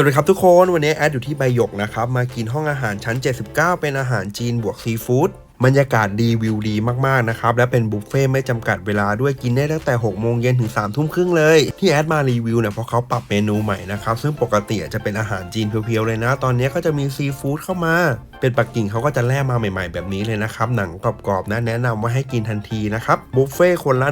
วัสดีครับทุกคนวันนี้แอดอยู่ที่ใบหยกนะครับ มากินห้องอาหารชั้น 79 เป็นอาหารจีนบวกซีฟู้ดบรรยากาศดีวิวดีมากๆนะครับ และเป็นบุฟเฟ่ต์ไม่จำกัดเวลาด้วยกินได้ตั้งแต่ 6 โมงเย็นถึง 3 ทุ่มครึ่งเลย ที่แอดมารีวิวเนี่ยเพราะเขาปรับเมนูใหม่นะครับ ซึ่งปกติจะเป็นอาหารจีนเพียวๆเลยนะ ตอนนี้ก็จะมีซีฟู้ดเข้ามา เป็นปักกิ่งเขาก็จะแล่มาใหม่ ๆ แบบนี้เลยนะครับ หนังกรอบๆนะแนะนำว่าให้กินทันทีนะครับบุฟเฟ่ต์คนละ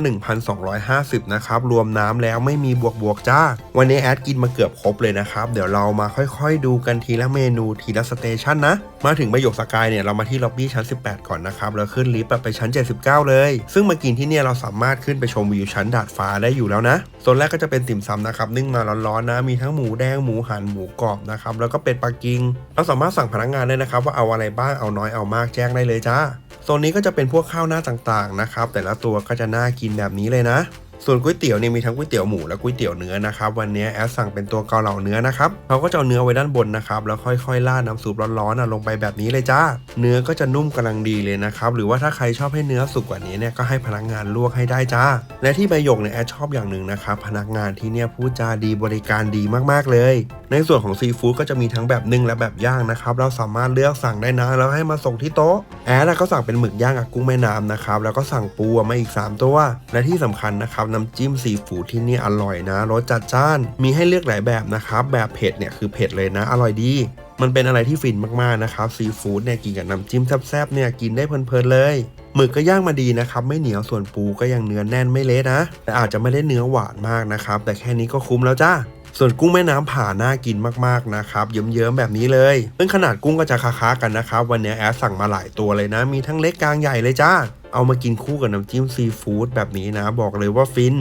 1,250 นะครับรวมน้ำแล้วไม่มีบวกบวกๆจ้า วันนี้แอดกินมาเกือบครบเลยนะครับ เดี๋ยวเรามาค่อยๆ ดูกันทีละเมนูทีละสเตชันนะ มาถึงประโยคสกายเนี่ยเรามาที่ล็อบบี้ชั้น 18 ก่อนนะครับแล้วขึ้นลิฟต์ไปชั้น 79 เลย ซึ่งมากินที่เนี่ยเราสามารถขึ้นไปชมวิวชั้นดาดฟ้าได้อยู่แล้วนะโซนแรกก็จะเป็นติ่มซำนะครับนึ่งมาร้อนๆนะมีทั้งหมูแดงหมูหันหมูกรอบนะครับแล้วก็เป็ดปักกิ่งเราสามารถสั่งพนักงานได้นะครับว่าเอาอะไรบ้างเอาน้อยเอามากแจ้งได้เลยจ้าโซนนี้ก็จะเป็นพวกข้าวหน้าต่างๆนะครับแต่ละตัวก็จะน่ากินแบบนี้เลยนะ ส่วนก๋วยเตี๋ยวเนี่ยมีทั้งก๋วยเตี๋ยวหมูและก๋วยเตี๋ยวเนื้อนะครับวันนี้แอดสั่งเป็นตัวเกาเหลาเนื้อนะครับเขาก็จะเอาเนื้อไว้ด้านบนนะครับแล้วค่อยๆราดน้ำซุปร้อนๆลงไปแบบนี้เลยจ้า เนื้อก็จะนุ่มกำลังดีเลยนะครับหรือว่าถ้าใครชอบให้เนื้อสุกกว่านี้เนี่ยก็ให้พนักงานลวกให้ได้จ้า และที่ใบหยกเนี่ยแอดชอบอย่างหนึ่งนะครับพนักงานที่เนี่ยพูดจาดีบริการดีมากๆเลย ในส่วนของซีฟู้ดก็จะมีทั้งแบบนึ่งและแบบย่างนะครับเราสามารถเลือกสั่งได้นะแล้วให้มาส่งที่โต๊ะแอดก็สั่งเป็นหมึกย่างกับกุ้งแม่น้ำนะครับแล้วก็สั่งปูมาอีก 3 ตัว และที่สำคัญนะครับน้ำจิ้มซีฟู้ดที่นี่อร่อยนะรสจัดจ้าน มีให้เลือกหลายแบบนะครับ แบบเผ็ดเนี่ยคือเผ็ดเลยนะ อร่อยดี มันเป็นอะไรที่ฟินมากๆนะครับซีฟู้ดเนี่ยกินกับน้ำจิ้มแซ่บๆเนี่ยกินได้เพลินๆเลยหมึกก็ย่างมาดีนะครับ ไม่เหนียวส่วนปูก็ยังเนื้อแน่นไม่เละนะ แต่อาจจะไม่ได้เนื้อหวานมากนะครับ แต่แค่นี้ก็คุ้มแล้วจ้าส่วนกุ้งแม่น้ำผ่าน่ากินมากๆนะครับเยิ้มๆแบบนี้เลยซึ่งขนาดกุ้งก็จะค้าๆกันนะครับ วันนี้แอดสั่งมาหลายตัวเลยนะ มีทั้งเล็กกลางใหญ่เลยจ้า เอามากินคู่กับน้ำจิ้มซีฟู้ดแบบนี้นะ บอกเลยว่าฟิน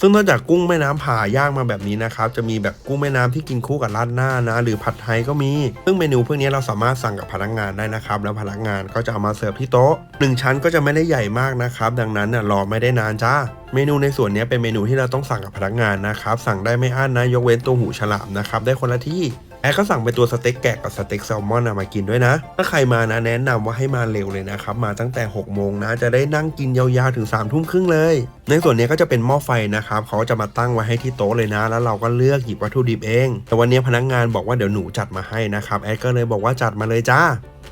ซึ่งนอกจากกุ้งแม่น้ำผ่าย่างมาแบบนี้นะครับ จะมีแบบกุ้งแม่น้ำที่กินคู่กับราดหน้านะ หรือผัดไทยก็มี ซึ่งเมนูพวกนี้เราสามารถสั่งกับพนักงานได้นะครับ แล้วพนักงานก็จะเอามาเสิร์ฟที่โต๊ะหนึ่งชั้นก็จะไม่ได้ใหญ่มากนะครับ ดังนั้นน่ะรอไม่ได้นานจ้า เมนูในส่วนนี้เป็นเมนูที่เราต้องสั่งกับพนักงานนะครับ สั่งได้ไม่อั้นนะ ยกเว้นตัวหูฉลามนะครับ ได้คนละที่ แอดก็สั่งเป็นตัวสเต็กแกะกับสเต็กแซลมอนนะมากินด้วยนะ ถ้าใครมานะแนะนำว่าให้มาเร็วเลยนะครับ มาตั้งแต่ 6 โมงนะ จะได้นั่งกินยาวๆถึง3ามทุ่มครึ่งเลย ในส่วนนี้ก็จะเป็นหม้อไฟนะครับ เขาจะมาตั้งไว้ให้ที่โต๊ะเลยนะ แล้วเราก็เลือกหยิบวัตถุดิบเอง แต่วันนี้พนักงานบอกว่าเดี๋ยวหนูจัดมาให้นะครับ แอดก็เลยบอกว่าจัดมาเลยจ้า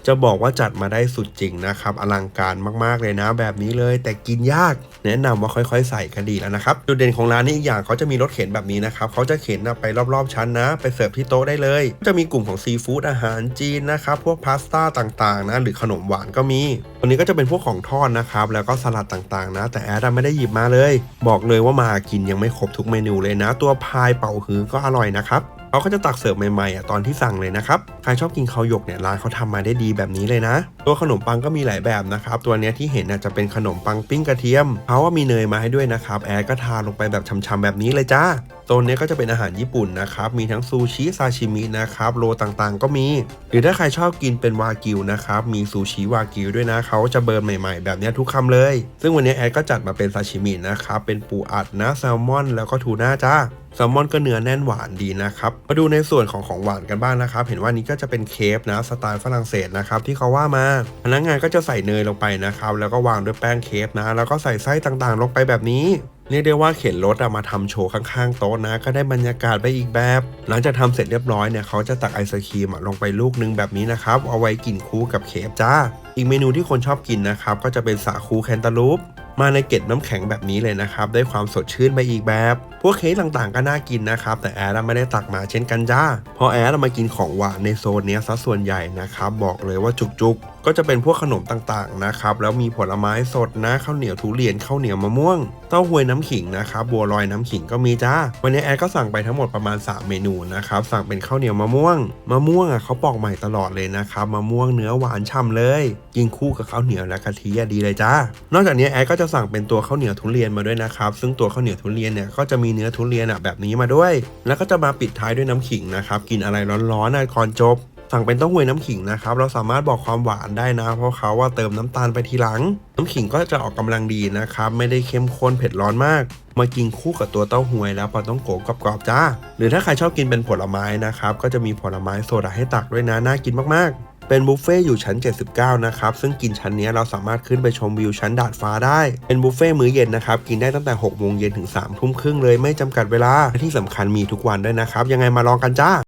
จะบอกว่าจัดมาได้สุดจริงนะครับ อลังการมากๆเลยนะ แบบนี้เลย แต่กินยากแนะนำว่าค่อยๆ ใส่ก็ดีแล้วนะครับจุดเด่นของร้านนี้อีกอย่างเขาจะมีรถเข็นแบบนี้นะครับเขาจะเข็นไปรอบๆชั้นนะ ไปเสิร์ฟที่โต๊ะได้เลย จะมีกลุ่มของซีฟู้ดอาหารจีนนะครับพวกพาสต้าต่างๆนะหรือขนมหวานก็มีตัวนี้ก็จะเป็นพวกของทอดนะครับแล้วก็สลัดต่างๆนะ แต่แอดไม่ได้หยิบมาเลย บอกเลยว่ามากินยังไม่ครบทุกเมนูเลยนะ ตัวพายเป่าฮื้อก็อร่อยนะครับ เขาก็จะตักเสิร์ฟใหม่ๆอะตอนที่สั่งเลยนะครับใครชอบกินข้าวหยกเนี่ยร้านเขาทำมาได้ดีแบบนี้เลยนะ ตัวขนมปังก็มีหลายแบบนะครับตัวเนี้ยที่เห็นน่ะจะเป็นขนมปังปิ้งกระเทียมเขาว่ามีเนยมาให้ด้วยนะครับแอร์ก็ทาลงไปแบบช่ำๆแบบนี้เลยจ้าโซนนี้ก็จะเป็นอาหารญี่ปุ่นนะครับ มีทั้งซูชิซาชิมินะครับโรต่างๆ ก็มี หรือถ้าใครชอบกินเป็นวากิวนะครับ มีซูชิวากิวด้วยนะ เขาจะเบิร์นใหม่ๆ แบบนี้ทุกคำเลย ซึ่งวันนี้แอดก็จัดมาเป็นซาชิมินะครับ เป็นปูอัดนะแซลมอน แล้วก็ทูน่าจ้า แซลมอนก็เนื้อแน่นหวานดีนะครับ มาดูในส่วนของของหวานกันบ้างนะครับ เห็นว่านี้ก็จะเป็นเคฟนะสไตล์ฝรั่งเศสนะครับที่เขาว่ามา พนักงานก็จะใส่เนยลงไปนะครับ แล้วก็วางด้วยแป้งเคฟนะ แล้วก็ใส่ไส้ต่างๆ ลงไปแบบนี้เรียกได้ว่าเข็นรถอะมาทำโชว์ข้างๆโต๊ะนะ ก็ได้บรรยากาศไปอีกแบบ หลังจากทำเสร็จเรียบร้อยเนี่ยเขาจะตักไอศครีมลงไปลูกนึงแบบนี้นะครับ เอาไว้กินคู่กับเคฟจ้า อีกเมนูที่คนชอบกินนะครับ ก็จะเป็นสาคูแคนตาลูป มาในเกล็ดน้ำแข็งแบบนี้เลยนะครับได้ความสดชื่นไปอีกแบบ พวกเค้กต่างๆก็น่ากินนะครับ แต่แอดอะไม่ได้ตักมาเช่นกันจ้าพราะแอดอะมากินของหวานในโซนนี้ซะส่วนใหญ่นะครับบอกเลยว่าจุกๆ ก็จะเป็นพวกขนมต่างๆนะครับแล้วมีผลไม้สดนะข้าวเหนียวทุเรียนข้าวเหนียวมะม่วง เต้าหวยน้ำขิงนะครับบัวลอยน้ำขิงก็มีจ้า วันนี้แอดก็สั่งไปทั้งหมดประมาณ 3 เมนูนะครับสั่งเป็นข้าวเหนียวมะม่วงมะม่วงอะเขาปอกใหม่ตลอดเลยนะครับมะม่วงเนื้อหวานฉ่ำเลย กินคู่กับข้าวเหนียวและกะทิดีเลยจ้านอกจากนี้แอดก็จะสั่งเป็นตัวข้าวเหนียวทุเรียนมาด้วยนะครับ ซึ่งตัวข้าวเหนียวทุเรียนเนี่ยก็จะมีเนื้อทุเรียนอะแบบนี้มาด้วย แล้วก็จะมาปิดท้ายด้วยน้ำขิงนะครับ กินอะไรร้อนๆอะก่อนจบ สั่งเป็นเต้าหวยน้ำขิงนะครับ เราสามารถบอกความหวานได้นะ เพราะเขาว่าเติมน้ำตาลไปทีหลัง น้ำขิงก็จะออกกำลังดีนะครับ ไม่ได้เข้มข้นเผ็ดร้อนมาก มากินคู่กับตัวเต้าหวยแล้วปลาต้องโกกรอบๆจ้า หรือถ้าใครชอบกินเป็นผลไม้นะครับ ก็จะมีผลไม้โซดาให้ตักด้วยนะ น่ากินมากๆ เป็นบุฟเฟ่ต์อยู่ชั้น 79 นะครับ ซึ่งกินชั้นนี้เราสามารถขึ้นไปชมวิวชั้นดาดฟ้าได้ เป็นบุฟเฟ่ต์มื้อเย็นนะครับ กินได้ตั้งแต่6โมงเย็นถึง3ทุ่มครึ่งเลยไม่จำกัดเวลาและที่สำคัญมีทุกวันด้วยนะครับ ยังไงมาลองกันจ้า